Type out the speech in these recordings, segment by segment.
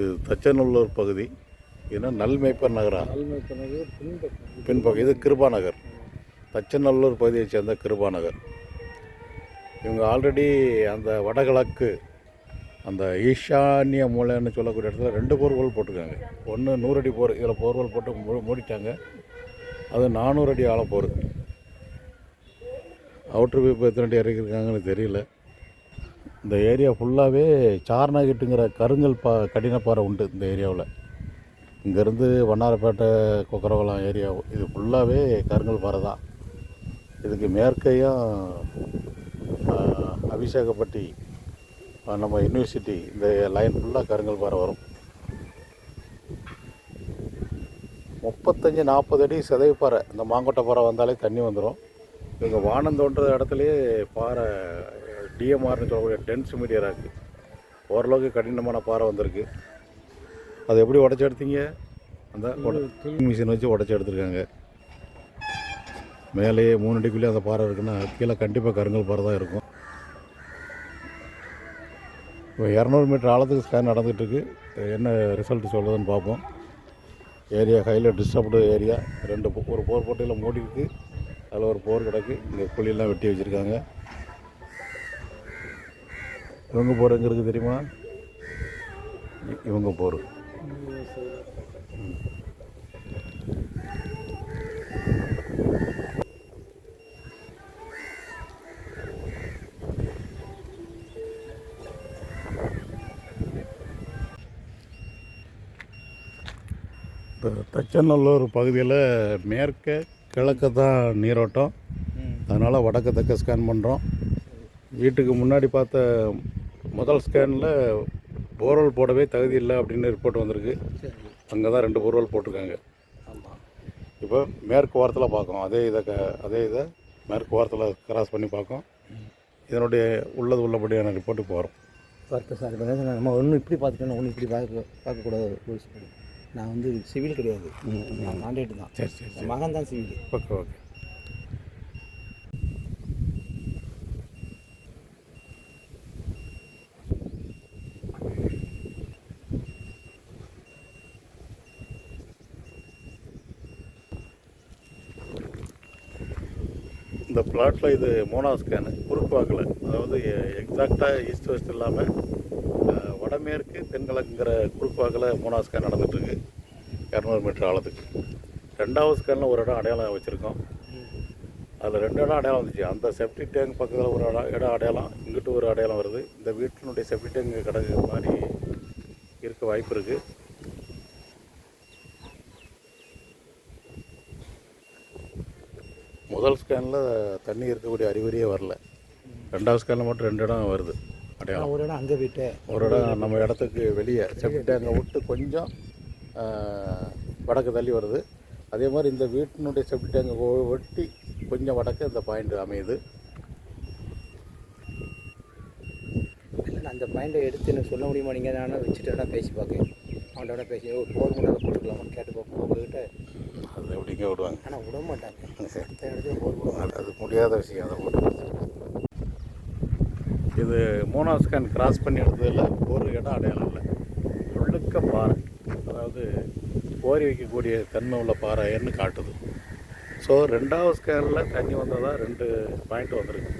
இது தச்சநல்லூர் பகுதி. ஏன்னா நல்மேப்பர் நகரா? ஆல்மைப்பனது பின்பக்கம். இது கிருபா நகர் தச்சநல்லூர் பகுதியை சேர்ந்த கிருபா நகர் இவங்க ஆல்ரெடி அந்த வடகிழக்கு அந்த ஈஷான்ய மூலைன்னு சொல்லக்கூடிய இடத்துல ரெண்டு போர்வல் போட்டிருக்காங்க. ஒன்று நூறடி போர் இதில் போர்வல் போட்டு மூ- மூடிட்டாங்க. அது நானூறு அடி ஆழ போர். அவுட்ரு பைப் எத்தனை அடி இறக்கிருக்காங்கன்னு தெரியல. இந்த ஏரியா ஃபுல்லாகவே சார்னாகிட்டுங்கிற கருங்கல் பா கடினப்பாறை உண்டு இந்த ஏரியாவில் இங்கேருந்து வண்ணாரப்பேட்டை கொக்கரவலம் ஏரியா இது ஃபுல்லாகவே கருங்கல் பாறை தான். இதுக்கு மேற்கையும் அபிஷேகப்பட்டி நம்ம யூனிவர்சிட்டி இந்த லைன் ஃபுல்லாக கருங்கல் பாறை வரும். முப்பத்தஞ்சு நாற்பது அடி சிதைப்பாறை இந்த மாங்கொட்டை பாறை வந்தாலே தண்ணி வந்துடும் இங்கே வானம் தோன்ற இடத்துலையே பாறை டிஎம்ஆர்னு சொல்லக்கூடிய டென்ஸ் மீடியா இருக்குது ஓரளவுக்கு கடினமான பாறை வந்திருக்கு. அதை எப்படி உடச்சி எடுத்தீங்க? அந்த மிஷின் வச்சு உடச்சி எடுத்திருக்காங்க. மேலேயே மூணு அடிக்குள்ளேயே அந்த பாறை இருக்குன்னா கீழே கண்டிப்பாக கருங்கல் பாறை தான் இருக்கும். இப்போ இரநூறு மீட்டர் ஆழத்துக்கு ஸ்கேன் நடந்துகிட்டு இருக்கு. என்ன ரிசல்ட் சொல்லுதுன்னு பார்ப்போம். ஏரியா கையில் டிஸ்டர்ப்டு ஏரியா ரெண்டு ஒரு போர் போட்டியில் மூடி இருக்கு அதில் ஒரு போர் கிடக்கு. இங்கே குழியெல்லாம் வெட்டி வச்சுருக்காங்க. இவங்க போர் எங்கே இருக்குது தெரியுமா? இவங்க போர். இந்த தச்சநல்லூர் பகுதியில் மேற்க கிழக்க தான் நீரோட்டம். அதனால் வடக்கு தெற்க ஸ்கேன் பண்ணுறோம் வீட்டுக்கு முன்னாடி பார்த்த முதல் ஸ்கேனில் போர்வெல் போடவே தகுதி இல்லை அப்படின்னு ரிப்போர்ட் வந்திருக்கு. அங்கே தான் ரெண்டு போர்வெல் போட்டிருக்காங்க. ஆமாம் இப்போ மேற்கு வாரத்தில் பார்க்கோம் அதே இதை க அதே இதை மேற்கு வாரத்தில் கிராஸ் பண்ணி பார்க்கோம் இதனுடைய உள்ளது உள்ளபடியான ரிப்போர்ட்டுக்கு போகிறோம் பார்த்து சார். இப்போ நம்ம ஒன்று இப்படி பார்த்துட்டோம் ஒன்று இப்படி பார்க்க பார்க்கக்கூடாது ரூல்ஸ் படி நான் வந்து சிவில் கிடையாது. நான் கான்ட்ராக்ட் தான். சரி சரி மகன் தான் சிவில் ஓகே ஓகே இந்த பிளாட்டில் இது மூணாவது ஸ்கேனு குறுக்கு அதாவது எக்ஸாக்டாக ஈஸ்ட் வெஸ்ட் இல்லாமல் வடமேற்கு தென்கிழக்குங்கிற குறுக்குவாக்கில் மூணாவது ஸ்கேன் நடந்துகிட்ருக்கு இரநூறு மீட்டர் ஆழத்துக்கு. ரெண்டாவது ஸ்கேனில் ஒரு இடம் அடையாளம் வச்சுருக்கோம். அதில் ரெண்டு இடம் அடையாளம் வந்துச்சு. அந்த செப்டிக் டேங்க் பக்கத்தில் ஒரு இடம் இடம் அடையாளம் இங்கிட்டு ஒரு அடையாளம் வருது. இந்த வீட்டினுடைய செப்டி டேங்க் கிடக்கு மாதிரி இருக்க வாய்ப்பு இருக்குது முதல் ஸ்கேனில் தண்ணி இருக்கக்கூடிய அறிகுறியே வரல. ரெண்டாவது ஸ்கேனில் மட்டும் ரெண்டு இடம் வருது அடையாளம். ஒரு இடம் அங்கே போயிட்டேன் ஒரு இடம் நம்ம இடத்துக்கு வெளியே செப்டி டேங்கை விட்டு கொஞ்சம் வடக்கு தள்ளி வருது. அதே மாதிரி இந்த வீட்டினுடைய செப்டி டேங்கை ஒ- ஒட்டி கொஞ்சம் வடக்கு இந்த பாயிண்ட் அமையுது. அந்த பாயிண்டை எடுத்து எனக்கு சொல்ல முடியுமா நீங்கள் நான் வச்சுட்டு வேணா பேசி பார்க்க அவன்கிட்ட பேசி ஒரு போர் முன்னாடி போட்டுக்கலாமான்னு கேட்டு பார்ப்போம். உங்ககிட்ட அது எப்படிங்க விடுவாங்க? ஆனால் விட மாட்டாங்க. இடத்துல போர் போடுவாங்க. அது- அது முடியாத விஷயம் அதை போட்டு இது மூணாவது ஸ்கேன் கிராஸ் பண்ணி எடுத்ததில் ஒரு இடம் அடையாளம் இல்லை. முழுக்க பாறை அதாவது கோரி வைக்கக்கூடிய தன்மை உள்ள பாறைன்னு காட்டுது. ஸோ ரெண்டாவது ஸ்கேனில் தண்ணி வந்ததாக ரெண்டு பாயிண்ட் வந்திருக்கு.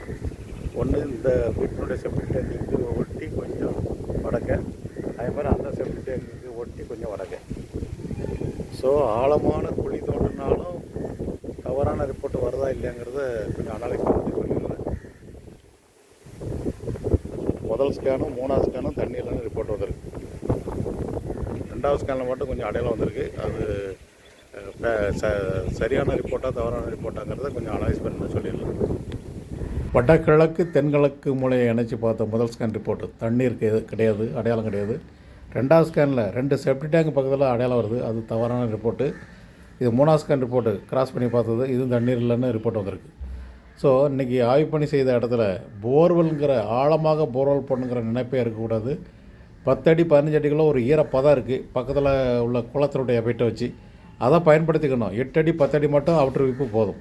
ஒன்று இந்த வீட்டினுடைய செப்டிக் டேங்குக்கு ஒட்டி கொஞ்சம் வடக்க அதே மாதிரி அந்த செப்டிக் டேங்குக்கு ஒட்டி கொஞ்சம் வடக்க. ஸோ ஆழமான குழி தோண்டினாலும் தவறான ரிப்போர்ட் வருதா இல்லையாங்கிறத கொஞ்சம் அனாலிஸ் பண்ணி சொல்லிடுறேன் முதல் ஸ்கேனும் மூணாவது ஸ்கேனும் தண்ணி இல்லைன்னு ரிப்போர்ட் வந்திருக்கு. ரெண்டாவது ஸ்கேனில் மட்டும் கொஞ்சம் அடையாளம் வந்திருக்கு. அது ச- சரியான ரிப்போர்ட்டாக தவறான ரிப்போர்ட்டாங்கிறத கொஞ்சம் அனலைஸ் பண்ணி சொல்லிடலாம் வடகிழக்கு தென்கிழக்கு மூலையை இணைச்சி பார்த்த முதல் ஸ்கேன் ரிப்போர்ட்டு தண்ணீர் கிடையாது அடையாளம் கிடையாது. ரெண்டாவது ஸ்கேனில் ரெண்டு செப்டி டேங்க் பக்கத்தில் அடையாளம் வருது. அது தவறான ரிப்போர்ட்டு இது மூணாவது ஸ்கேன் ரிப்போர்ட்டு கிராஸ் பண்ணி பார்த்தது. இதுவும் தண்ணீர் இல்லைன்னு ரிப்போர்ட் வந்திருக்கு. ஸோ இன்றைக்கி ஆய்வு பணி செய்த இடத்துல போர்வெல்ங்கிற ஆழமாக போர்வெல் பண்ணுங்கிற நினைப்பே இருக்கக்கூடாது. பத்தடி பதினஞ்சு அடிக்குள்ள ஒரு ஈரப்பதம் இருக்குது பக்கத்தில் உள்ள குளத்தினுடைய வெயிட்டை வச்சு அதை பயன்படுத்திக்கணும். எட்டு அடி பத்தடி மட்டும் அவுட்ரு விப்பு போதும்.